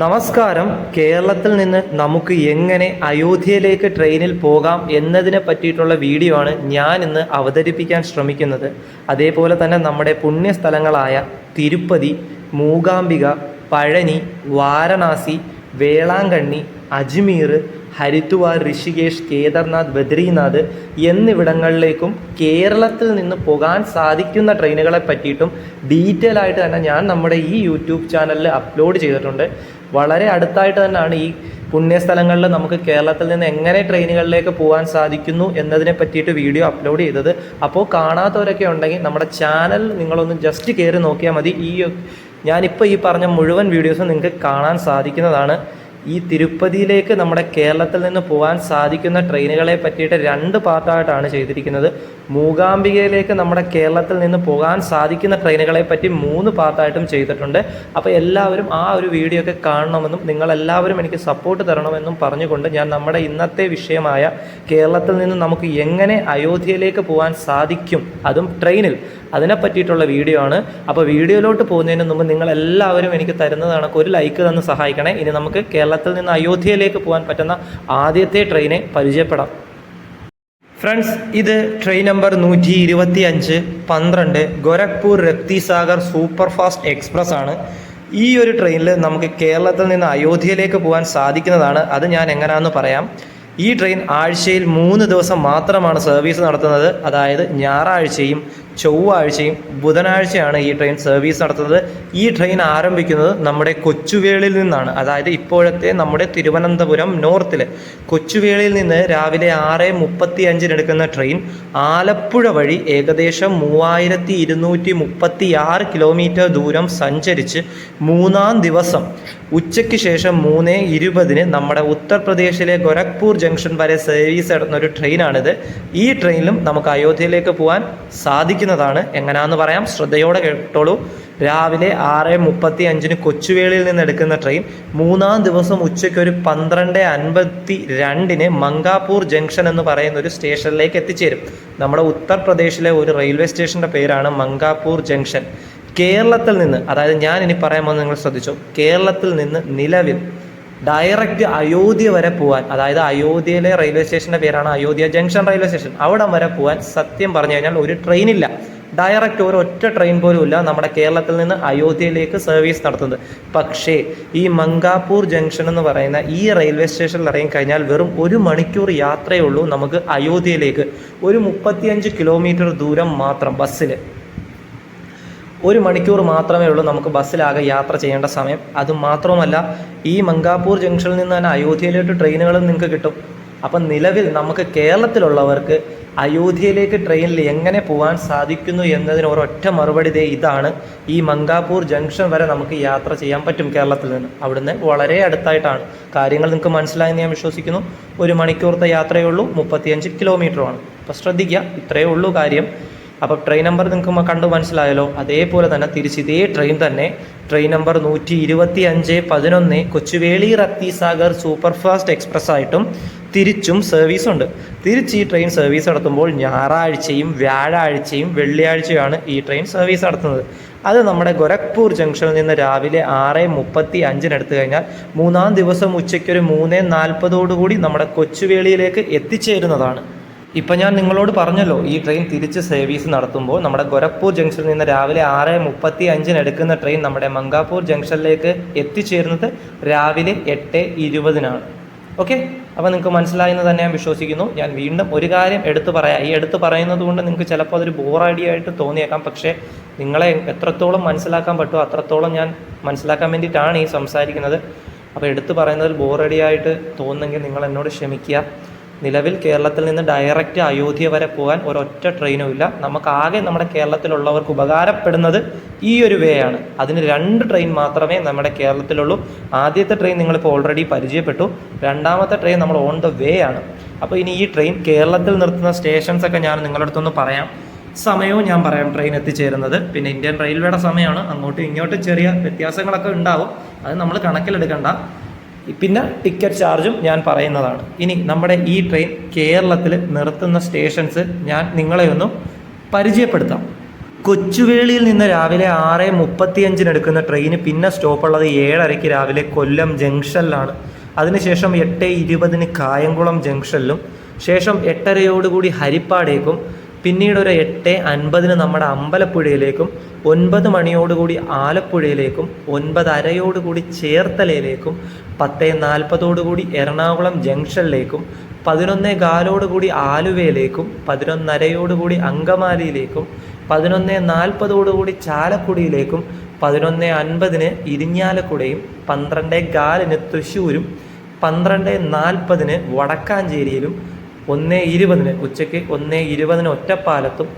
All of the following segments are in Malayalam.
നമസ്കാരം. കേരളത്തിൽ നിന്ന് നമുക്ക് എങ്ങനെ അയോധ്യയിലേക്ക് ട്രെയിനിൽ പോകാം എന്നതിനെ പറ്റിയിട്ടുള്ള വീഡിയോ ആണ് ഞാൻ ഇന്ന് അവതരിപ്പിക്കാൻ ശ്രമിക്കുന്നത്. അതേപോലെ തന്നെ നമ്മുടെ പുണ്യസ്ഥലങ്ങളായ തിരുപ്പതി മൂകാംബിക പഴനി വാരണാസി വേളാങ്കണ്ണി അജ്മീർ ഹരിദ്വാർ ഋഷികേഷ് കേദർനാഥ് ബദ്രീനാഥ് എന്നിവിടങ്ങളിലേക്കും കേരളത്തിൽ നിന്ന് പോകാൻ സാധിക്കുന്ന ട്രെയിനുകളെ പറ്റിയിട്ടും ഡീറ്റെയിൽ ആയിട്ട് തന്നെ ഞാൻ നമ്മുടെ ഈ യൂട്യൂബ് ചാനലിൽ അപ്ലോഡ് ചെയ്തിട്ടുണ്ട്. വളരെ അടുത്തായിട്ട് തന്നെയാണ് ഈ പുണ്യസ്ഥലങ്ങളിൽ നമുക്ക് കേരളത്തിൽ നിന്ന് എങ്ങനെ ട്രെയിനുകളിലേക്ക് പോകാൻ സാധിക്കുന്നു എന്നതിനെ പറ്റിയിട്ട് വീഡിയോ അപ്ലോഡ് ചെയ്തത്. അപ്പോൾ കാണാത്തവരൊക്കെ ഉണ്ടെങ്കിൽ നമ്മുടെ ചാനൽ നിങ്ങളൊന്ന് ജസ്റ്റ് കയറി നോക്കിയാൽ മതി. ഈ ഞാനിപ്പോൾ ഈ പറഞ്ഞ മുഴുവൻ വീഡിയോസും നിങ്ങൾക്ക് കാണാൻ സാധിക്കുന്നതാണ്. ഈ തിരുപ്പതിയിലേക്ക് നമ്മുടെ കേരളത്തിൽ നിന്ന് പോകാൻ സാധിക്കുന്ന ട്രെയിനുകളെ പറ്റിയിട്ട് രണ്ട് പാർട്ടായിട്ടാണ് ചെയ്തിരിക്കുന്നത്. മൂകാംബികയിലേക്ക് നമ്മുടെ കേരളത്തിൽ നിന്ന് പോകാൻ സാധിക്കുന്ന ട്രെയിനുകളെ പറ്റി മൂന്ന് പാർട്ടായിട്ടും ചെയ്തിട്ടുണ്ട്. അപ്പോൾ എല്ലാവരും ആ ഒരു വീഡിയോ ഒക്കെ കാണണമെന്നും നിങ്ങളെല്ലാവരും എനിക്ക് സപ്പോർട്ട് തരണമെന്നും പറഞ്ഞുകൊണ്ട് ഞാൻ നമ്മുടെ ഇന്നത്തെ വിഷയമായ കേരളത്തിൽ നിന്ന് നമുക്ക് എങ്ങനെ അയോധ്യയിലേക്ക് പോകാൻ സാധിക്കും അതും ട്രെയിനിൽ അതിനെ പറ്റിയിട്ടുള്ള വീഡിയോ ആണ്. അപ്പോൾ വീഡിയോയിലോട്ട് പോകുന്നതിന് മുമ്പ് നിങ്ങൾ എല്ലാവരും എനിക്ക് തരുന്നതാണ്. ഒരു ലൈക്ക് തന്ന് സഹായിക്കണേ. ഇനി നമുക്ക് കേരളത്തിൽ നിന്ന് അയോധ്യയിലേക്ക് പോകാൻ പറ്റുന്ന ആദ്യത്തെ ട്രെയിനെ പരിചയപ്പെടാം. ഫ്രണ്ട്സ് ഇത് ട്രെയിൻ നമ്പർ നൂറ്റി ഇരുപത്തി അഞ്ച് പന്ത്രണ്ട് Gorakhpur Raptisagar super fast express ആണ്. ഈ ഒരു ട്രെയിനിൽ നമുക്ക് കേരളത്തിൽ നിന്ന് അയോധ്യയിലേക്ക് പോകാൻ സാധിക്കുന്നതാണ്. അത് ഞാൻ എങ്ങനെയാണെന്ന് പറയാം. ഈ ട്രെയിൻ ആഴ്ചയിൽ മൂന്ന് ദിവസം മാത്രമാണ് സർവീസ് നടത്തുന്നത്. അതായത് ഞായറാഴ്ചയും ചൊവ്വാഴ്ചയും ബുധനാഴ്ചയാണ് ഈ ട്രെയിൻ സർവീസ് നടത്തുന്നത്. ഈ ട്രെയിൻ ആരംഭിക്കുന്നത് നമ്മുടെ കൊച്ചുവേളിൽ നിന്നാണ്. അതായത് ഇപ്പോഴത്തെ നമ്മുടെ തിരുവനന്തപുരം നോർത്തിലെ കൊച്ചുവേളിയിൽ നിന്ന് രാവിലെ ആറ് മുപ്പത്തി അഞ്ചിന് എടുക്കുന്ന ട്രെയിൻ ആലപ്പുഴ വഴി ഏകദേശം മൂവായിരത്തി ഇരുന്നൂറ്റി മുപ്പത്തി ആറ് കിലോമീറ്റർ ദൂരം സഞ്ചരിച്ച് മൂന്നാം ദിവസം ഉച്ചയ്ക്ക് ശേഷം മൂന്ന് ഇരുപതിന് നമ്മുടെ ഉത്തർപ്രദേശിലെ ഗൊരഖ്പൂർ ജംഗ്ഷൻ വരെ സർവീസ് നടത്തുന്ന ഒരു ട്രെയിനാണിത് ഈ ട്രെയിനിലും നമുക്ക് അയോധ്യയിലേക്ക് പോകാൻ സാധിക്കുന്നതാണ്. എങ്ങനെയാണെന്ന് പറയാം? ശ്രദ്ധയോടെ കേട്ടോളൂ. രാവിലെ ആറ് മുപ്പത്തി അഞ്ചിന് കൊച്ചുവേളിയിൽ നിന്ന് എടുക്കുന്ന ട്രെയിൻ മൂന്നാം ദിവസം ഉച്ചയ്ക്ക് ഒരു പന്ത്രണ്ട് അൻപത്തി രണ്ടിന് മങ്കാപൂർ ജംഗ്ഷൻ എന്ന് പറയുന്ന ഒരു സ്റ്റേഷനിലേക്ക് എത്തിച്ചേരും. നമ്മുടെ ഉത്തർപ്രദേശിലെ ഒരു റെയിൽവേ സ്റ്റേഷന്റെ പേരാണ് മങ്കാപൂർ ജംഗ്ഷൻ കേരളത്തിൽ നിന്ന് അതായത് ഞാൻ ഇനി പറയാൻ പോകുന്നത് നിങ്ങൾ ശ്രദ്ധിച്ചു കേരളത്തിൽ നിന്ന് നിലവിൽ ഡയറക്റ്റ് അയോധ്യ വരെ പോകാൻ അതായത് അയോധ്യയിലെ റെയിൽവേ സ്റ്റേഷന്റെ പേരാണ് അയോധ്യ ജംഗ്ഷൻ റെയിൽവേ സ്റ്റേഷൻ അവിടം വരെ പോകാൻ സത്യം പറഞ്ഞു കഴിഞ്ഞാൽ ഒരു ട്രെയിനില്ല ഡയറക്റ്റ് ഒരു ഒറ്റ ട്രെയിൻ പോലും ഇല്ല. നമ്മുടെ കേരളത്തിൽ നിന്ന് അയോധ്യയിലേക്ക് സർവീസ് നടത്തുന്നത്. പക്ഷേ ഈ മങ്കാപൂർ ജംഗ്ഷൻ എന്ന് പറയുന്ന ഈ റെയിൽവേ സ്റ്റേഷനിൽ ഇറങ്ങി കഴിഞ്ഞാൽ വെറും ഒരു മണിക്കൂർ യാത്രയേ ഉള്ളൂ നമുക്ക് അയോധ്യയിലേക്ക്. ഒരു മുപ്പത്തിയഞ്ച് കിലോമീറ്റർ ദൂരം മാത്രം ബസ്സിൽ ഒരു മണിക്കൂർ മാത്രമേ ഉള്ളൂ നമുക്ക് ബസ്സിലാകെ യാത്ര ചെയ്യേണ്ട സമയം. അത് മാത്രവുമല്ല ഈ മങ്കാപൂർ ജംഗ്ഷനിൽ നിന്ന് തന്നെ അയോധ്യയിലോട്ട് ട്രെയിനുകളും നിങ്ങൾക്ക് കിട്ടും. അപ്പം നിലവിൽ നമുക്ക് കേരളത്തിലുള്ളവർക്ക് അയോധ്യയിലേക്ക് ട്രെയിനിൽ എങ്ങനെ പോകാൻ സാധിക്കുന്നു എന്നതിന് ഒരൊറ്റ മറുപടി ദേ ഇതാണ്. ഈ മങ്കാപൂർ ജംഗ്ഷൻ വരെ നമുക്ക് യാത്ര ചെയ്യാൻ പറ്റും കേരളത്തിൽ നിന്ന്. അവിടുന്ന് വളരെ അടുത്തായിട്ടാണ്. കാര്യങ്ങൾ നിങ്ങൾക്ക് മനസ്സിലായെന്ന് ഞാൻ വിശ്വസിക്കുന്നു. ഒരു മണിക്കൂറത്തെ യാത്രയേ ഉള്ളൂ മുപ്പത്തിയഞ്ച് കിലോമീറ്ററുമാണ് അപ്പോൾ ശ്രദ്ധിക്കുക ഇത്രയേ ഉള്ളൂ കാര്യം. അപ്പോൾ ട്രെയിൻ നമ്പർ നിങ്ങൾക്ക് കണ്ടു മനസ്സിലായല്ലോ. അതേപോലെ തന്നെ തിരിച്ച് ഇതേ ട്രെയിൻ തന്നെ. ട്രെയിൻ നമ്പർ നൂറ്റി ഇരുപത്തി അഞ്ച് പതിനൊന്ന് Kochuveli Raptisagar super fast express ആയിട്ടും തിരിച്ചും സർവീസുണ്ട് തിരിച്ച് ഈ ട്രെയിൻ സർവീസ് നടത്തുമ്പോൾ ഞായറാഴ്ചയും വ്യാഴാഴ്ചയും വെള്ളിയാഴ്ചയുമാണ് ഈ ട്രെയിൻ സർവീസ് നടത്തുന്നത്. അത് നമ്മുടെ ഗൊരഖ്പൂർ ജംഗ്ഷനിൽ നിന്ന് രാവിലെ ആറ് മുപ്പത്തി അഞ്ചിന് എടുത്തു കഴിഞ്ഞാൽ മൂന്നാം ദിവസം ഉച്ചയ്ക്ക് ഒരു മൂന്ന് നാൽപ്പതോടുകൂടി നമ്മുടെ കൊച്ചുവേളിയിലേക്ക് എത്തിച്ചേരുന്നതാണ്. ഇപ്പം ഞാൻ നിങ്ങളോട് പറഞ്ഞല്ലോ ഈ ട്രെയിൻ തിരിച്ച് സർവീസ് നടത്തുമ്പോൾ നമ്മുടെ ഗൊരഖ്പൂർ ജംഗ്ഷനിൽ നിന്ന് രാവിലെ ആറ് മുപ്പത്തി അഞ്ചിന് എടുക്കുന്ന ട്രെയിൻ നമ്മുടെ മങ്കാപൂർ ജംഗ്ഷനിലേക്ക് എത്തിച്ചേരുന്നത് രാവിലെ എട്ട് ഇരുപതിനാണ്. ഓക്കെ? അപ്പോൾ നിങ്ങൾക്ക് മനസ്സിലായെന്ന് തന്നെ ഞാൻ വിശ്വസിക്കുന്നു. ഞാൻ വീണ്ടും ഒരു കാര്യം എടുത്തു പറയാം. ഈ എടുത്തു പറയുന്നത് കൊണ്ട് നിങ്ങൾക്ക് ചിലപ്പോൾ അതൊരു ബോർ ഐഡിയ ആയിട്ട് തോന്നിയേക്കാം. പക്ഷേ നിങ്ങളെ എത്രത്തോളം മനസ്സിലാക്കാൻ പറ്റുമോ അത്രത്തോളം ഞാൻ മനസ്സിലാക്കാൻ വേണ്ടിയിട്ടാണ് ഈ സംസാരിക്കുന്നത്. അപ്പോൾ എടുത്തു പറയുന്നതിൽ ബോർ ഐഡിയ ആയിട്ട് തോന്നുന്നെങ്കിൽ നിങ്ങൾ എന്നോട് ക്ഷമിക്കുക. നിലവിൽ കേരളത്തിൽ നിന്ന് ഡയറക്റ്റ് അയോധ്യ വരെ പോകാൻ ഒരൊറ്റ ട്രെയിനും ഇല്ല. നമുക്ക് ആകെ നമ്മുടെ കേരളത്തിലുള്ളവർക്ക് ഉപകാരപ്പെടുന്നത് ഈ ഒരു വേ ആണ്. അതിന് രണ്ട് ട്രെയിൻ മാത്രമേ നമ്മുടെ കേരളത്തിലുള്ളൂ. ആദ്യത്തെ ട്രെയിൻ നിങ്ങളിപ്പോൾ ഓൾറെഡി പരിചയപ്പെട്ടു. രണ്ടാമത്തെ ട്രെയിൻ നമ്മൾ ഓൺ ദ വേ ആണ്. അപ്പോൾ ഇനി ഈ ട്രെയിൻ കേരളത്തിൽ നിർത്തുന്ന സ്റ്റേഷൻസ് ഒക്കെ ഞാൻ നിങ്ങളുടെ അടുത്തൊന്ന് പറയാം. സമയവും ഞാൻ പറയാം ട്രെയിൻ എത്തിച്ചേരുന്നത്. പിന്നെ ഇന്ത്യൻ റെയിൽവേയുടെ സമയമാണ്. അങ്ങോട്ടും ഇങ്ങോട്ടും ചെറിയ വ്യത്യാസങ്ങളൊക്കെ ഉണ്ടാവും. അത് നമ്മൾ കണക്കിലെടുക്കണ്ട. പിന്നെ ടിക്കറ്റ് ചാർജും ഞാൻ പറയുന്നതാണ്. ഇനി നമ്മുടെ ഈ ട്രെയിൻ കേരളത്തിൽ നിർത്തുന്ന സ്റ്റേഷൻസ് ഞാൻ നിങ്ങളെ ഒന്ന് പരിചയപ്പെടുത്താം. കൊച്ചുവേളിയിൽ നിന്ന് രാവിലെ ആറ് മുപ്പത്തിയഞ്ചിന് എടുക്കുന്ന ട്രെയിന് പിന്നെ സ്റ്റോപ്പുള്ളത് ഏഴരയ്ക്ക് രാവിലെ കൊല്ലം ജംഗ്ഷനിലാണ്. അതിനുശേഷം എട്ട് ഇരുപതിന് കായംകുളം ജംഗ്ഷനിലും ശേഷം എട്ടരയോടുകൂടി ഹരിപ്പാടേക്കും പിന്നീട് ഒരു എട്ട് അൻപതിന് നമ്മുടെ അമ്പലപ്പുഴയിലേക്കും ഒൻപത് മണിയോടുകൂടി ആലപ്പുഴയിലേക്കും ഒൻപതരയോടുകൂടി ചേർത്തലയിലേക്കും പത്ത് നാൽപ്പതോടുകൂടി എറണാകുളം ജംഗ്ഷനിലേക്കും പതിനൊന്നേ കാലോടുകൂടി ആലുവയിലേക്കും പതിനൊന്നരയോടുകൂടി അങ്കമാലിയിലേക്കും പതിനൊന്ന് നാൽപ്പതോടുകൂടി ചാലക്കുടിയിലേക്കും പതിനൊന്ന് അൻപതിന് ഇരിഞ്ഞാലക്കുടയും പന്ത്രണ്ട് കാലിന് തൃശ്ശൂരും പന്ത്രണ്ട് നാൽപ്പതിന് വടക്കാഞ്ചേരിയിലും ഒന്ന് ഇരുപതിന് ഉച്ചയ്ക്ക് ഒന്നേ ഇരുപതിന് ഒറ്റപ്പാലത്തും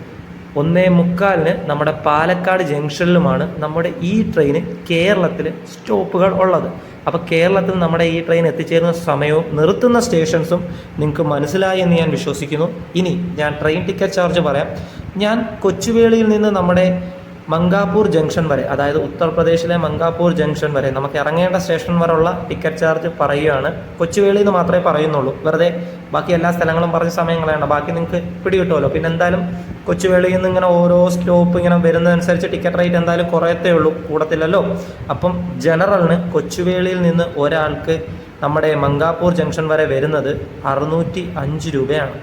ഒന്നേ മുക്കാലിന് നമ്മുടെ പാലക്കാട് ജംഗ്ഷനിലുമാണ് നമ്മുടെ ഈ ട്രെയിന് കേരളത്തിൽ സ്റ്റോപ്പുകൾ ഉള്ളത്. അപ്പോൾ കേരളത്തിൽ നമ്മുടെ ഈ ട്രെയിൻ എത്തിച്ചേരുന്ന സമയവും നിർത്തുന്ന സ്റ്റേഷൻസും നിങ്ങൾക്ക് മനസ്സിലായി എന്ന് ഞാൻ വിശ്വസിക്കുന്നു. ഇനി ഞാൻ ട്രെയിൻ ടിക്കറ്റ് ചാർജ് പറയാം. ഞാൻ കൊച്ചുവേളിയിൽ നിന്ന് നമ്മുടെ മങ്കാപൂർ ജംഗ്ഷൻ വരെ അതായത് ഉത്തർപ്രദേശിലെ മങ്കാപൂർ ജംഗ്ഷൻ വരെ നമുക്ക് ഇറങ്ങേണ്ട സ്റ്റേഷൻ വരെയുള്ള ടിക്കറ്റ് ചാർജ് പറയുകയാണ്. കൊച്ചുവേളിയിൽ നിന്ന് മാത്രമേ പറയുന്നുള്ളൂ. വെറുതെ ബാക്കി എല്ലാ സ്ഥലങ്ങളും പറഞ്ഞ സമയം കളയണ്ട. ബാക്കി നിങ്ങൾക്ക് പിടികിട്ടുമല്ലോ. പിന്നെ എന്തായാലും കൊച്ചുവേളിയിൽ നിന്ന് ഇങ്ങനെ ഓരോ സ്റ്റോപ്പ് ഇങ്ങനെ വരുന്നതനുസരിച്ച് ടിക്കറ്റ് റേറ്റ് എന്തായാലും കുറയത്തേ ഉള്ളൂ. കൂടത്തില്ലല്ലോ. അപ്പം ജനറലിന് കൊച്ചുവേളിയിൽ നിന്ന് ഒരാൾക്ക് നമ്മുടെ മങ്കാപൂർ ജംഗ്ഷൻ വരെ വരുന്നത് അറുന്നൂറ്റി അഞ്ച് രൂപയാണ്.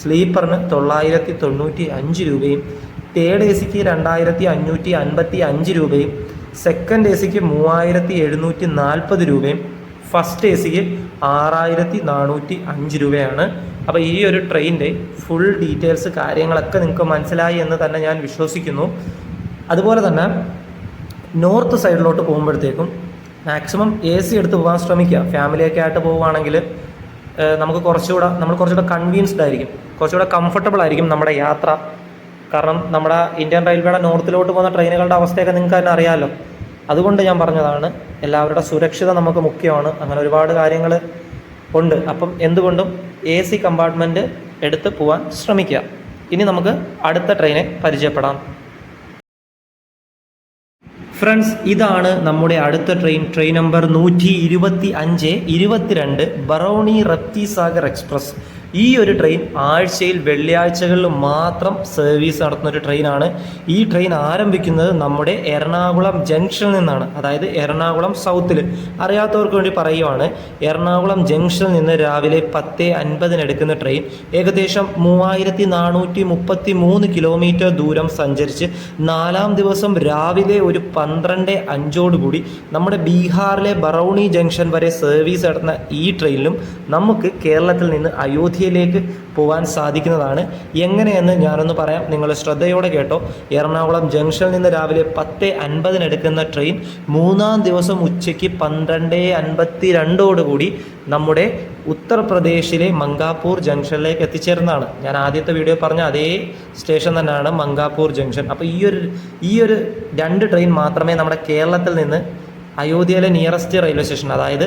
സ്ലീപ്പറിന് തൊള്ളായിരത്തി തൊണ്ണൂറ്റി അഞ്ച് രൂപയും തേർഡ് എ സിക്ക് രണ്ടായിരത്തി അഞ്ഞൂറ്റി അൻപത്തി അഞ്ച് രൂപയും സെക്കൻഡ് എ സിക്ക് മൂവായിരത്തി എഴുന്നൂറ്റി നാൽപ്പത് രൂപയും ഫസ്റ്റ് എ സിക്ക് ആറായിരത്തി നാനൂറ്റി അഞ്ച് രൂപയാണ്. അപ്പോൾ ഈ ഒരു ട്രെയിനിന്റെ ഫുൾ ഡീറ്റെയിൽസ് കാര്യങ്ങളൊക്കെ നിങ്ങൾക്ക് മനസ്സിലായി എന്ന് തന്നെ ഞാൻ വിശ്വസിക്കുന്നു. അതുപോലെ തന്നെ നോർത്ത് സൈഡിലോട്ട് പോകുമ്പോഴത്തേക്കും മാക്സിമം എ സി എടുത്ത് പോകാൻ ശ്രമിക്കുക. ഫാമിലിയൊക്കെ ആയിട്ട് പോവുകയാണെങ്കിൽ നമുക്ക് കുറച്ചുകൂടെ നമ്മൾ കുറച്ചുകൂടെ കൺവീൻസ്ഡ് ആയിരിക്കും. കുറച്ചുകൂടെ കംഫർട്ടബിൾ ആയിരിക്കും നമ്മുടെ യാത്ര. കാരണം നമ്മുടെ ഇന്ത്യൻ റെയിൽവേയുടെ നോർത്തിലോട്ട് പോകുന്ന ട്രെയിനുകളുടെ അവസ്ഥയൊക്കെ നിങ്ങൾക്ക് തന്നെ അറിയാമല്ലോ അതുകൊണ്ട് ഞാൻ പറഞ്ഞതാണ് എല്ലാവരുടെ സുരക്ഷിത നമുക്ക് മുഖ്യമാണ്. അങ്ങനെ ഒരുപാട് കാര്യങ്ങൾ ഉണ്ട്. അപ്പം എന്തുകൊണ്ടും എ സി കമ്പാർട്ട്മെന്റ് എടുത്ത് പോകാൻ ശ്രമിക്കുക. ഇനി നമുക്ക് അടുത്ത ട്രെയിനെ പരിചയപ്പെടാം. ഫ്രണ്ട്സ് ഇതാണ് നമ്മുടെ അടുത്ത ട്രെയിൻ. ട്രെയിൻ നമ്പർ നൂറ്റി ഇരുപത്തി അഞ്ച് ഇരുപത്തിരണ്ട് ബറോണി റപ്തി സാഗർ എക്സ്പ്രസ്. ഈ ഒരു ട്രെയിൻ ആഴ്ചയിൽ വെള്ളിയാഴ്ചകളിൽ മാത്രം സർവീസ് നടത്തുന്ന ഒരു ട്രെയിനാണ് ഈ ട്രെയിൻ ആരംഭിക്കുന്നത് നമ്മുടെ എറണാകുളം ജംഗ്ഷനിൽ നിന്നാണ്. അതായത് എറണാകുളം സൗത്തിൽ അറിയാത്തവർക്ക് വേണ്ടി പറയുവാണ് എറണാകുളം ജംഗ്ഷനിൽ നിന്ന് രാവിലെ പത്ത് അൻപതിന് എടുക്കുന്ന ട്രെയിൻ ഏകദേശം മൂവായിരത്തി നാനൂറ്റി മുപ്പത്തി മൂന്ന് കിലോമീറ്റർ ദൂരം സഞ്ചരിച്ച് നാലാം ദിവസം രാവിലെ ഒരു പന്ത്രണ്ട് അഞ്ചോടുകൂടി നമ്മുടെ ബീഹാറിലെ ബറൌണി ജംഗ്ഷൻ വരെ സർവീസ് നടത്തുന്ന ഈ ട്രെയിനിലും നമുക്ക് കേരളത്തിൽ നിന്ന് അയോധ്യയിലേക്ക് പോകാൻ സാധിക്കുന്നതാണ്. എങ്ങനെയെന്ന് ഞാനൊന്ന് പറയാം. നിങ്ങൾ ശ്രദ്ധയോടെ കേട്ടോ. എറണാകുളം ജംഗ്ഷനിൽ നിന്ന് രാവിലെ പത്ത് അൻപതിന് എടുക്കുന്ന ട്രെയിൻ മൂന്നാം ദിവസം ഉച്ചയ്ക്ക് പന്ത്രണ്ട് അൻപത്തി രണ്ടോടുകൂടി നമ്മുടെ ഉത്തർപ്രദേശിലെ മങ്കാപൂർ ജംഗ്ഷനിലേക്ക് എത്തിച്ചേർന്നതാണ്. ഞാൻ ആദ്യത്തെ വീഡിയോ പറഞ്ഞ അതേ സ്റ്റേഷൻ തന്നെയാണ് മങ്കാപൂർ ജംഗ്ഷൻ. അപ്പോൾ ഈ ഒരു ഈ ഒരു രണ്ട് ട്രെയിൻ മാത്രമേ നമ്മുടെ കേരളത്തിൽ നിന്ന് അയോധ്യയിലെ നിയറസ്റ്റ് റെയിൽവേ സ്റ്റേഷൻ അതായത്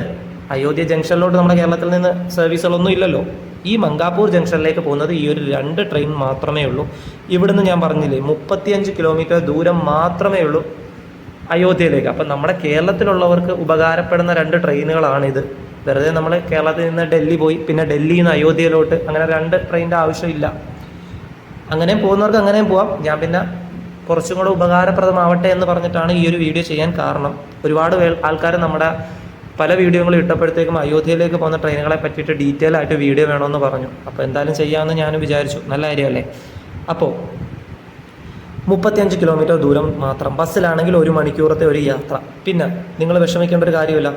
അയോധ്യ ജംഗ്ഷനിലോട്ട് നമ്മുടെ കേരളത്തിൽ നിന്ന് സർവീസുകളൊന്നും ഇല്ലല്ലോ. ഈ മങ്കാപൂർ ജംഗ്ഷനിലേക്ക് പോകുന്നത് ഈ ഒരു രണ്ട് ട്രെയിൻ മാത്രമേ ഉള്ളൂ. ഇവിടുന്ന് ഞാൻ പറഞ്ഞില്ലേ മുപ്പത്തിയഞ്ച് കിലോമീറ്റർ ദൂരം മാത്രമേ ഉള്ളൂ അയോധ്യയിലേക്ക്. അപ്പം നമ്മുടെ കേരളത്തിലുള്ളവർക്ക് ഉപകാരപ്പെടുന്ന രണ്ട് ട്രെയിനുകളാണിത്. വെറുതെ നമ്മൾ കേരളത്തിൽ നിന്ന് ഡൽഹി പോയി പിന്നെ ഡൽഹിയിൽ നിന്ന് അയോധ്യയിലോട്ട് അങ്ങനെ രണ്ട് ട്രെയിനിന്റെ ആവശ്യമില്ല. അങ്ങനെയും പോകുന്നവർക്ക് അങ്ങനെയും പോവാം. ഞാൻ പിന്നെ കുറച്ചും കൂടെ ഉപകാരപ്രദമാവട്ടെ എന്ന് പറഞ്ഞിട്ടാണ് ഈ ഒരു വീഡിയോ ചെയ്യാൻ കാരണം. ഒരുപാട് ആൾക്കാർ നമ്മുടെ പല വീഡിയോകളും ഇട്ടപ്പോഴത്തേക്കും അയോധ്യയിലേക്ക് പോകുന്ന ട്രെയിനുകളെ പറ്റിയിട്ട് ഡീറ്റെയിൽ ആയിട്ട് വീഡിയോ വേണമെന്ന് പറഞ്ഞു. അപ്പോൾ എന്തായാലും ചെയ്യാമെന്ന് ഞാൻ വിചാരിച്ചു. നല്ല കാര്യമല്ലേ? അപ്പോൾ മുപ്പത്തിയഞ്ച് കിലോമീറ്റർ ദൂരം മാത്രം. ബസ്സിലാണെങ്കിൽ ഒരു മണിക്കൂറത്തെ ഒരു യാത്ര. പിന്നെ നിങ്ങൾ വിഷമിക്കേണ്ട ഒരു കാര്യമില്ല.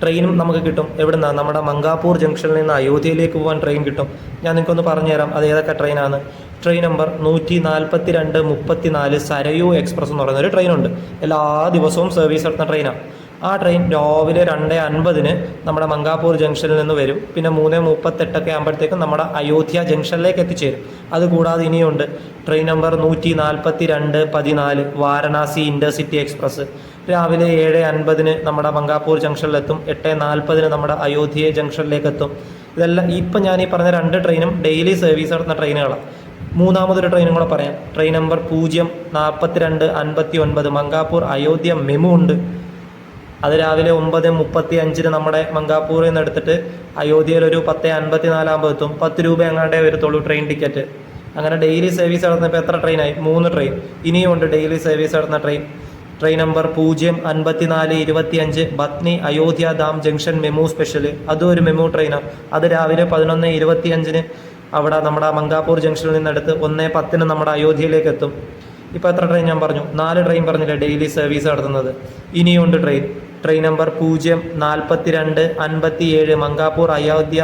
ട്രെയിനും നമുക്ക് കിട്ടും. എവിടുന്ന? നമ്മുടെ മങ്കാപൂർ ജംഗ്ഷനിൽ നിന്ന് അയോധ്യയിലേക്ക് പോകാൻ ട്രെയിൻ കിട്ടും. ഞാൻ നിങ്ങൾക്കൊന്ന് പറഞ്ഞുതരാം. അത് ഏതൊക്കെ ട്രെയിനാണ് ട്രെയിൻ നമ്പർ നൂറ്റി നാൽപ്പത്തി രണ്ട് മുപ്പത്തി നാല് സരയൂ എക്സ്പ്രസ് എന്ന് പറയുന്ന ഒരു ട്രെയിനുണ്ട് എല്ലാ ദിവസവും സർവീസ് നടത്തുന്ന ട്രെയിനാണ് ആ ട്രെയിൻ രാവിലെ രണ്ട് അൻപതിന് നമ്മുടെ മങ്കാപൂർ ജംഗ്ഷനിൽ നിന്ന് വരും. പിന്നെ മൂന്ന് മുപ്പത്തെട്ടൊക്കെ ആകുമ്പോഴത്തേക്കും നമ്മുടെ അയോധ്യ ജംഗ്ഷനിലേക്ക് എത്തിച്ചേരും. അതുകൂടാതെ ഇനിയുണ്ട് ട്രെയിൻ നമ്പർ നൂറ്റി നാൽപ്പത്തി രണ്ട് പതിനാല് വാരണാസി ഇന്റർസിറ്റി എക്സ്പ്രസ് രാവിലെ ഏഴ് അൻപതിന് നമ്മുടെ മങ്കാപൂർ ജംഗ്ഷനിലെത്തും എട്ട് നാൽപ്പതിന് നമ്മുടെ അയോധ്യ ജംഗ്ഷനിലേക്ക് എത്തും. ഇതെല്ലാം ഇപ്പം ഞാൻ ഈ പറഞ്ഞ രണ്ട് ട്രെയിനും ഡെയിലി സർവീസ് നടത്തുന്ന ട്രെയിനുകളാണ് മൂന്നാമതൊരു ട്രെയിനും കൂടെ പറയാം. ട്രെയിൻ നമ്പർ പൂജ്യം നാൽപ്പത്തിരണ്ട് അൻപത്തി ഒൻപത് മങ്കാപൂർ അയോധ്യ മെമു ഉണ്ട്. അത് രാവിലെ ഒമ്പത് മുപ്പത്തി അഞ്ചിന് നമ്മുടെ മങ്കാപ്പൂറിൽ നിന്ന് എടുത്തിട്ട് അയോധ്യയിൽ ഒരു പത്ത് അൻപത്തി നാലാകുമ്പോൾ എത്തും. പത്ത് രൂപ എങ്ങാണ്ടേ വരത്തുള്ളൂ ട്രെയിൻ ടിക്കറ്റ് അങ്ങനെ ഡെയിലി സർവീസ് നടത്തുന്നപ്പോൾ എത്ര ട്രെയിനായി മൂന്ന് ട്രെയിൻ ഇനിയും ഉണ്ട് ഡെയിലി സർവീസ് നടത്തുന്ന ട്രെയിൻ ട്രെയിൻ നമ്പർ പൂജ്യം അൻപത്തിനാല് ഇരുപത്തിയഞ്ച് Barhni Ayodhya Dham junction MEMU special അതും ഒരു മെമു ട്രെയിനാണ് അത് രാവിലെ പതിനൊന്ന് ഇരുപത്തിയഞ്ചിന് അവിടെ നമ്മുടെ മങ്കാപ്പൂർ ജംഗ്ഷനിൽ നിന്നെടുത്ത് ഒന്ന് പത്തിന് നമ്മുടെ അയോധ്യയിലേക്ക് എത്തും. ഇപ്പോൾ എത്ര ട്രെയിൻ ഞാൻ പറഞ്ഞു? നാല് ട്രെയിൻ പറഞ്ഞില്ലേ ഡെയിലി സർവീസ് നടത്തുന്നത്. ഇനിയുണ്ട് ട്രെയിൻ ട്രെയിൻ നമ്പർ പൂജ്യം നാൽപ്പത്തി രണ്ട് അൻപത്തി ഏഴ് മങ്കാപൂർ അയോധ്യ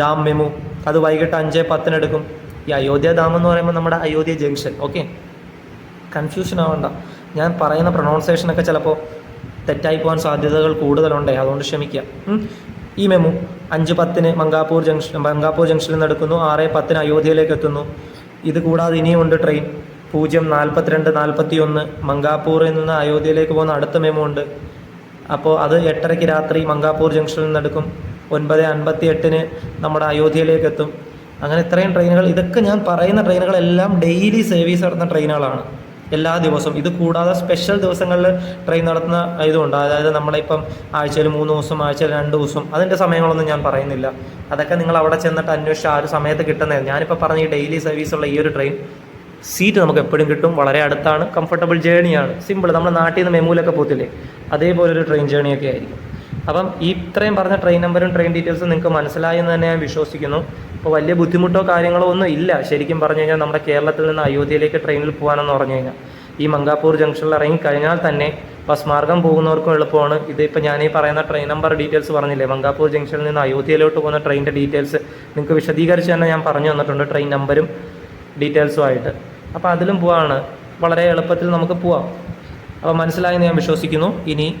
ധാം മെമു അത് വൈകിട്ട് അഞ്ച് പത്തിനെടുക്കും ഈ അയോധ്യ ധാം എന്ന് പറയുമ്പോൾ നമ്മുടെ അയോധ്യ ജംഗ്ഷൻ ഓക്കെ കൺഫ്യൂഷൻ ആവണ്ട. ഞാൻ പറയുന്ന പ്രൊണൗൺസേഷനൊക്കെ ചിലപ്പോൾ തെറ്റായി പോകാൻ സാധ്യതകൾ കൂടുതലുണ്ട് അതുകൊണ്ട് ക്ഷമിക്കുക ഈ മെമു അഞ്ച് പത്തിന് മങ്കാപൂർ ജംഗ്ഷൻ മങ്കാപൂർ ജംഗ്ഷനിൽ നിന്ന് എടുക്കുന്നു ആറ് പത്തിന് അയോധ്യയിലേക്ക് എത്തുന്നു. ഇത് കൂടാതെ ഇനിയുമുണ്ട് ട്രെയിൻ പൂജ്യം നാൽപ്പത്തിരണ്ട് നാൽപ്പത്തി ഒന്ന് മങ്കാപൂരിൽ നിന്ന് അയോധ്യയിലേക്ക് പോകുന്ന അടുത്ത മെമു ഉണ്ട്. അപ്പോൾ അത് എട്ടരയ്ക്ക് രാത്രി മങ്കാപ്പൂർ ജംഗ്ഷനിൽ നിന്ന് എടുക്കും ഒൻപത് അൻപത്തി എട്ടിന് നമ്മുടെ അയോധ്യയിലേക്ക് എത്തും അങ്ങനെ ഇത്രയും ട്രെയിനുകൾ ഇതൊക്കെ ഞാൻ പറയുന്ന ട്രെയിനുകളെല്ലാം ഡെയിലി സർവീസ് നടത്തുന്ന ട്രെയിനുകളാണ്. എല്ലാ ദിവസവും. ഇത് കൂടാതെ സ്പെഷ്യൽ ദിവസങ്ങളിൽ ട്രെയിൻ നടത്തുന്ന ഇതുണ്ട്. അതായത് നമ്മളിപ്പം ആഴ്ചയിൽ മൂന്ന് ദിവസം ആഴ്ചയിൽ രണ്ട് ദിവസം അതിന്റെ സമയങ്ങളൊന്നും ഞാൻ പറയുന്നില്ല. അതൊക്കെ നിങ്ങൾ അവിടെ ചെന്നിട്ട് അന്വേഷിച്ച് ആ ഒരു സമയത്ത് കിട്ടുന്നതായിരുന്നു. ഞാനിപ്പോൾ പറഞ്ഞ ഈ ഡെയിലി സർവീസുള്ള ഈ ഒരു ട്രെയിൻ സീറ്റ് നമുക്ക് എപ്പോഴും കിട്ടും. വളരെ അടുത്താണ്. കംഫർട്ടബിൾ ജേണിയാണ് സിമ്പിൾ നമ്മൾ നാട്ടിൽ നിന്ന് മെമൂലൊക്കെ പോത്തില്ലേ അതേപോലെ ഒരു ട്രെയിൻ ജേണിയൊക്കെ ആയിരിക്കും. അപ്പം ഈ ഇത്രയും പറഞ്ഞ ട്രെയിൻ നമ്പറും ട്രെയിൻ ഡീറ്റെയിൽസും നിങ്ങൾക്ക് മനസ്സിലായെന്ന് തന്നെ ഞാൻ വിശ്വസിക്കുന്നു. അപ്പോൾ വലിയ ബുദ്ധിമുട്ടോ കാര്യങ്ങളോ ഒന്നും ഇല്ല. ശരിക്കും പറഞ്ഞു കഴിഞ്ഞാൽ നമ്മുടെ കേരളത്തിൽ നിന്ന് അയോധ്യയിലേക്ക് ട്രെയിനിൽ പോകാനെന്ന് പറഞ്ഞു കഴിഞ്ഞാൽ. ഈ മങ്കാപൂർ ജംഗ്ഷനിൽ ഇറങ്ങി കഴിഞ്ഞാൽ തന്നെ ബസ് മാർഗം പോകുന്നവർക്കും എളുപ്പമാണ്. ഇതിപ്പോൾ ഞാൻ ഈ പറയുന്ന ട്രെയിൻ നമ്പർ ഡീറ്റെയിൽസ് പറഞ്ഞില്ലേ? മങ്കാപൂർ ജംഗ്ഷനിൽ നിന്ന് അയോധ്യയിലോട്ട് പോകുന്ന ട്രെയിനിന്റെ ഡീറ്റെയിൽസ് നിങ്ങൾക്ക് വിശദീകരിച്ച് തന്നെ ഞാൻ പറഞ്ഞു തന്നിട്ടുണ്ട് ട്രെയിൻ നമ്പരും ഡീറ്റെയിൽസും ആയിട്ട്. അപ്പോൾ അതിലും പോവാണ്. വളരെ എളുപ്പത്തിൽ നമുക്ക് പോവാം. അപ്പോൾ മനസ്സിലായെന്ന് ഞാൻ വിശ്വസിക്കുന്നു. ഇനി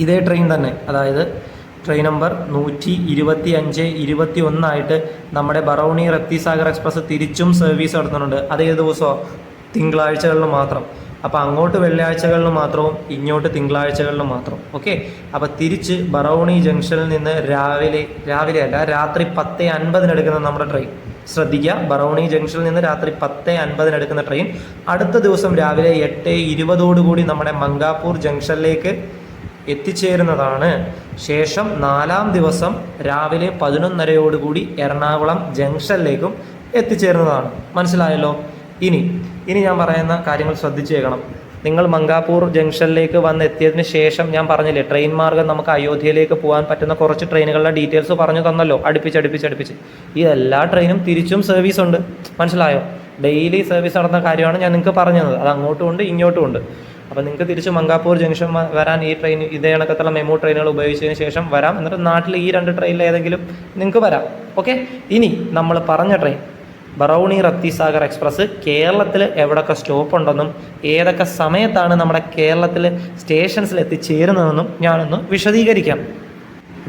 ഇതേ ട്രെയിൻ തന്നെ. അതായത് ട്രെയിൻ നമ്പർ നൂറ്റി ഇരുപത്തി അഞ്ച് ഇരുപത്തി ഒന്നായിട്ട് നമ്മുടെ ബറൗണി റക്തിസാഗർ എക്സ്പ്രസ് തിരിച്ചും സർവീസ് നടത്തുന്നുണ്ട്. അത് ദിവസമോ തിങ്കളാഴ്ചകളിൽ മാത്രം. അപ്പോൾ അങ്ങോട്ട് വെള്ളിയാഴ്ചകളിൽ മാത്രവും ഇങ്ങോട്ട് തിങ്കളാഴ്ചകളിൽ മാത്രം. ഓക്കെ? അപ്പോൾ തിരിച്ച് ബറൗണി ജംഗ്ഷനിൽ നിന്ന് രാവിലെ രാവിലെ അല്ല രാത്രി പത്ത് അൻപതിനെടുക്കുന്ന നമ്മുടെ ട്രെയിൻ ശ്രദ്ധിക്കുക. ബറോണി ജംഗ്ഷനിൽ നിന്ന് രാത്രി പത്ത് അൻപതിന് എടുക്കുന്ന ട്രെയിൻ. അടുത്ത ദിവസം രാവിലെ എട്ട് ഇരുപതോടുകൂടി നമ്മുടെ മങ്കാപൂർ ജംഗ്ഷനിലേക്ക് എത്തിച്ചേരുന്നതാണ്. ശേഷം നാലാം ദിവസം രാവിലെ പതിനൊന്നരയോടുകൂടി എറണാകുളം ജംഗ്ഷനിലേക്കും എത്തിച്ചേരുന്നതാണ്. മനസ്സിലായല്ലോ? ഇനി ഇനി ഞാൻ പറയുന്ന കാര്യങ്ങൾ ശ്രദ്ധിച്ചേക്കണം. നിങ്ങൾ മങ്കാപൂർ ജംഗ്ഷനിലേക്ക് വന്ന് എത്തിയതിന് ശേഷം ഞാൻ പറഞ്ഞില്ലേ ട്രെയിൻ മാർഗം നമുക്ക് അയോധ്യയിലേക്ക് പോകാൻ പറ്റുന്ന കുറച്ച് ട്രെയിനുകളുടെ ഡീറ്റെയിൽസ് പറഞ്ഞു തന്നല്ലോ. അടുപ്പിച്ച് അടുപ്പിച്ച് അടുപ്പിച്ച്. ഈ എല്ലാ ട്രെയിനും തിരിച്ചും സർവീസ് ഉണ്ട്. മനസ്സിലായോ? ഡെയിലി സർവീസ് നടന്ന കാര്യമാണ് ഞാൻ നിങ്ങൾക്ക് പറഞ്ഞത്. അത് അങ്ങോട്ടും ഉണ്ട് ഇങ്ങോട്ടും ഉണ്ട്. അപ്പോൾ നിങ്ങൾക്ക് തിരിച്ച് മങ്കാപൂർ ജംഗ്ഷൻ വരാൻ ഈ ട്രെയിൻ ഇതേ കണക്കത്തുള്ള മെമോ ട്രെയിനുകൾ ഉപയോഗിച്ചതിന് ശേഷം വരാം. എന്നിട്ട് നാട്ടിൽ ഈ രണ്ട് ട്രെയിനിൽ ഏതെങ്കിലും നിങ്ങൾക്ക് വരാം. ഓക്കെ ഇനി നമ്മൾ പറഞ്ഞ ട്രെയിൻ ബറൗണി റത്തിസാഗർ എക്സ്പ്രസ് കേരളത്തിൽ എവിടെയൊക്കെ സ്റ്റോപ്പ് ഉണ്ടെന്നും ഏതൊക്കെ സമയത്താണ് നമ്മുടെ കേരളത്തിൽ സ്റ്റേഷൻസിൽ എത്തിച്ചേരുന്നതെന്നും ഞാനൊന്ന് വിശദീകരിക്കാം.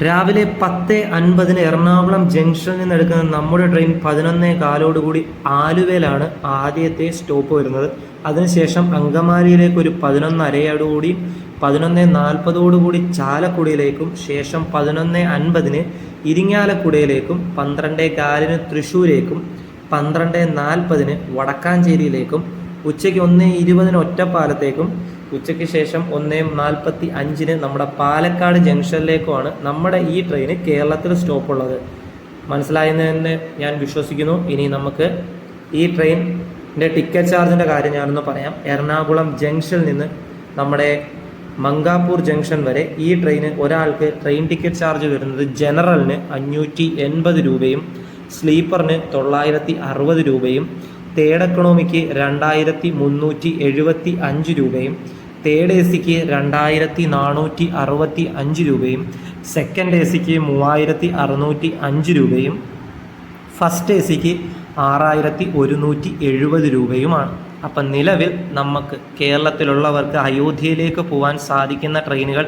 രാവിലെ പത്ത് അൻപതിന് എറണാകുളം ജംഗ്ഷനിൽ നിന്ന് എടുക്കുന്ന നമ്മുടെ ട്രെയിൻ പതിനൊന്നേ കാലോടുകൂടി ആലുവയിലാണ് ആദ്യത്തെ സ്റ്റോപ്പ് വരുന്നത്. അതിനുശേഷം അങ്കമാലിയിലേക്ക് ഒരു പതിനൊന്നരയോടുകൂടി പതിനൊന്ന് നാൽപ്പതോടുകൂടി ചാലക്കുടിയിലേക്കും ശേഷം പതിനൊന്ന് അൻപതിന് ഇരിങ്ങാലക്കുടയിലേക്കും പന്ത്രണ്ടേ കാലിന് തൃശ്ശൂരേക്കും പന്ത്രണ്ട് നാൽപ്പതിന് വടക്കാഞ്ചേരിയിലേക്കും ഉച്ചയ്ക്ക് ഒന്ന് ഇരുപതിന് ഒറ്റപ്പാലത്തേക്കും ഉച്ചയ്ക്ക് ശേഷം ഒന്ന് നാൽപ്പത്തി അഞ്ചിന് നമ്മുടെ പാലക്കാട് ജംഗ്ഷനിലേക്കുമാണ് നമ്മുടെ ഈ ട്രെയിന് കേരളത്തിൽ സ്റ്റോപ്പ് ഉള്ളത്. മനസ്സിലായെന്ന് ഞാൻ വിശ്വസിക്കുന്നു. ഇനി നമുക്ക് ഈ ട്രെയിനിന്റെ ടിക്കറ്റ് ചാർജിന്റെ കാര്യം ഞാനൊന്ന് പറയാം. എറണാകുളം ജംഗ്ഷനിൽ നിന്ന് നമ്മുടെ മങ്കാപൂർ ജംഗ്ഷൻ വരെ ഈ ട്രെയിന് ഒരാൾക്ക് ട്രെയിൻ ടിക്കറ്റ് ചാർജ് വരുന്നത് ജനറലിന് അഞ്ഞൂറ്റി എൺപത് രൂപയും സ്ലീപ്പറിന് തൊള്ളായിരത്തി അറുപത് രൂപയും തേർഡ് എക്കണോമിക്ക് രണ്ടായിരത്തി മുന്നൂറ്റി എഴുപത്തി അഞ്ച് രൂപയും തേർഡ് എ സിക്ക് രണ്ടായിരത്തി നാനൂറ്റി അറുപത്തി അഞ്ച് രൂപയും സെക്കൻഡ് എ സിക്ക് മൂവായിരത്തി അറുന്നൂറ്റി അഞ്ച് രൂപയും ഫസ്റ്റ് എ സിക്ക് ആറായിരത്തി ഒരുന്നൂറ്റി എഴുപത് രൂപയുമാണ്. അപ്പം നിലവിൽ നമുക്ക് കേരളത്തിലുള്ളവർക്ക് അയോധ്യയിലേക്ക് പോകാൻ സാധിക്കുന്ന ട്രെയിനുകൾ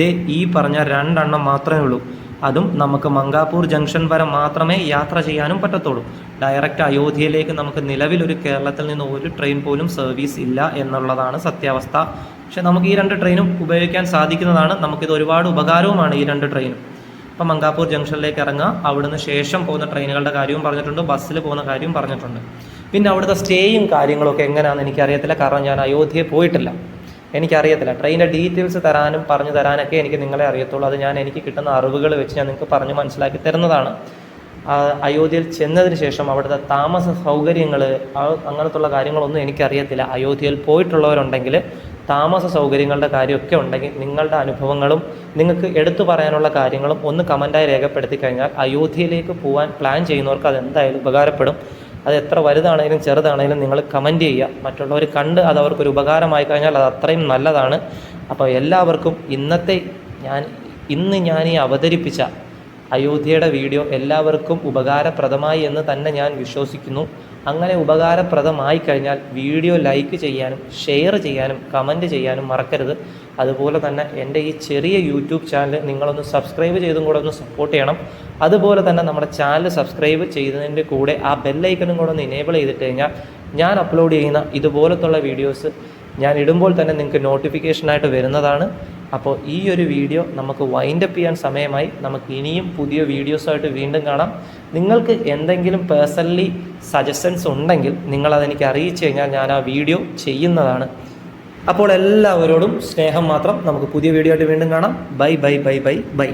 ദേ ഈ പറഞ്ഞ രണ്ടെണ്ണം മാത്രമേ ഉള്ളൂ. അതും നമുക്ക് മങ്കാപൂർ ജംഗ്ഷൻ വരെ മാത്രമേ യാത്ര ചെയ്യാനും പറ്റത്തുള്ളൂ. ഡയറക്റ്റ് അയോധ്യയിലേക്ക് നമുക്ക് നിലവിൽ ഒരു കേരളത്തിൽ നിന്ന് ഒരു ട്രെയിൻ പോലും സർവീസ് ഇല്ല എന്നുള്ളതാണ് സത്യാവസ്ഥ. പക്ഷെ നമുക്ക് ഈ രണ്ട് ട്രെയിനും ഉപയോഗിക്കാൻ സാധിക്കുന്നതാണ്. നമുക്കിത് ഒരുപാട് ഉപകാരവുമാണ് ഈ രണ്ട് ട്രെയിനും അപ്പം മങ്കാപൂർ ജംഗ്ഷനിലേക്ക് ഇറങ്ങുക അവിടുന്ന് ശേഷം പോകുന്ന ട്രെയിനുകളുടെ കാര്യവും പറഞ്ഞിട്ടുണ്ട് ബസ്സിൽ പോകുന്ന കാര്യവും പറഞ്ഞിട്ടുണ്ട്. പിന്നെ അവിടുത്തെ സ്റ്റേയും കാര്യങ്ങളൊക്കെ എങ്ങനെയാണെന്ന് എനിക്കറിയത്തില്ല. കാരണം ഞാൻ അയോധ്യയിൽ പോയിട്ടില്ല. എനിക്കറിയത്തില്ല. ട്രെയിനിന്റെ ഡീറ്റെയിൽസ് തരാനും പറഞ്ഞു തരാനൊക്കെ എനിക്ക് നിങ്ങളെ അറിയത്തുള്ളൂ. അത് ഞാൻ എനിക്ക് കിട്ടുന്ന അറിവുകൾ വെച്ച് ഞാൻ നിങ്ങൾക്ക് പറഞ്ഞു മനസ്സിലാക്കി തരുന്നതാണ്. അയോധ്യയിൽ ചെന്നതിന് ശേഷം അവിടുത്തെ താമസ സൗകര്യങ്ങൾ അങ്ങനത്തുള്ള കാര്യങ്ങളൊന്നും എനിക്കറിയത്തില്ല. അയോധ്യയിൽ പോയിട്ടുള്ളവരുണ്ടെങ്കിൽ താമസ സൗകര്യങ്ങളുടെ കാര്യമൊക്കെ ഉണ്ടെങ്കിൽ നിങ്ങളുടെ അനുഭവങ്ങളും നിങ്ങൾക്ക് എടുത്തു പറയാനുള്ള കാര്യങ്ങളും ഒന്ന് കമന്റായി രേഖപ്പെടുത്തി കഴിഞ്ഞാൽ അയോധ്യയിലേക്ക് പോകാൻ പ്ലാൻ ചെയ്യുന്നവർക്ക് അത് എന്തായാലും ഉപകാരപ്പെടും. അത് എത്ര വലുതാണെങ്കിലും ചെറുതാണെങ്കിലും നിങ്ങൾ കമന്റ് ചെയ്യുക. മറ്റുള്ളവർ കണ്ട് അത് അവർക്കൊരു ഉപകാരമായി കഴിഞ്ഞാൽ അത് അത്രയും നല്ലതാണ്. അപ്പോൾ എല്ലാവർക്കും ഇന്നത്തെ ഞാൻ ഇന്ന് ഞാൻ ഈ അവതരിപ്പിച്ച അയോധ്യയുടെ വീഡിയോ എല്ലാവർക്കും ഉപകാരപ്രദമായി എന്ന് തന്നെ ഞാൻ വിശ്വസിക്കുന്നു. അങ്ങനെ ഉപകാരപ്രദമായി കഴിഞ്ഞാൽ വീഡിയോ ലൈക്ക് ചെയ്യാനും ഷെയർ ചെയ്യാനും കമന്റ് ചെയ്യാനും മറക്കരുത്. അതുപോലെ തന്നെ എന്റെ ഈ ചെറിയ യൂട്യൂബ് ചാനൽ നിങ്ങളൊന്ന് സബ്സ്ക്രൈബ് ചെയ്തും കൂടെ ഒന്ന് സപ്പോർട്ട് ചെയ്യണം. അതുപോലെ തന്നെ നമ്മുടെ ചാനൽ സബ്സ്ക്രൈബ് ചെയ്തതിന്റെ കൂടെ ആ ബെല്ലൈക്കനും കൂടെ ഒന്ന് ഇനേബിൾ ചെയ്തിട്ട് കഴിഞ്ഞാൽ ഞാൻ അപ്ലോഡ് ചെയ്യുന്ന ഇതുപോലത്തുള്ള വീഡിയോസ് ഞാൻ ഇടുമ്പോൾ തന്നെ നിങ്ങൾക്ക് നോട്ടിഫിക്കേഷനായിട്ട് വരുന്നതാണ്. അപ്പോൾ ഈ ഒരു വീഡിയോ നമുക്ക് വൈൻഡപ്പ് ചെയ്യാൻ സമയമായി. നമുക്ക് ഇനിയും പുതിയ വീഡിയോസായിട്ട് വീണ്ടും കാണാം. നിങ്ങൾക്ക് എന്തെങ്കിലും പേഴ്സണലി സജഷൻസ് ഉണ്ടെങ്കിൽ നിങ്ങളതെനിക്ക് അറിയിച്ചു കഴിഞ്ഞാൽ ഞാൻ ആ വീഡിയോ ചെയ്യുന്നതാണ്. അപ്പോൾ എല്ലാവരോടും സ്നേഹം മാത്രം നമുക്ക് പുതിയ വീഡിയോ ആയിട്ട് വീണ്ടും കാണാം. Bye bye bye bye bye.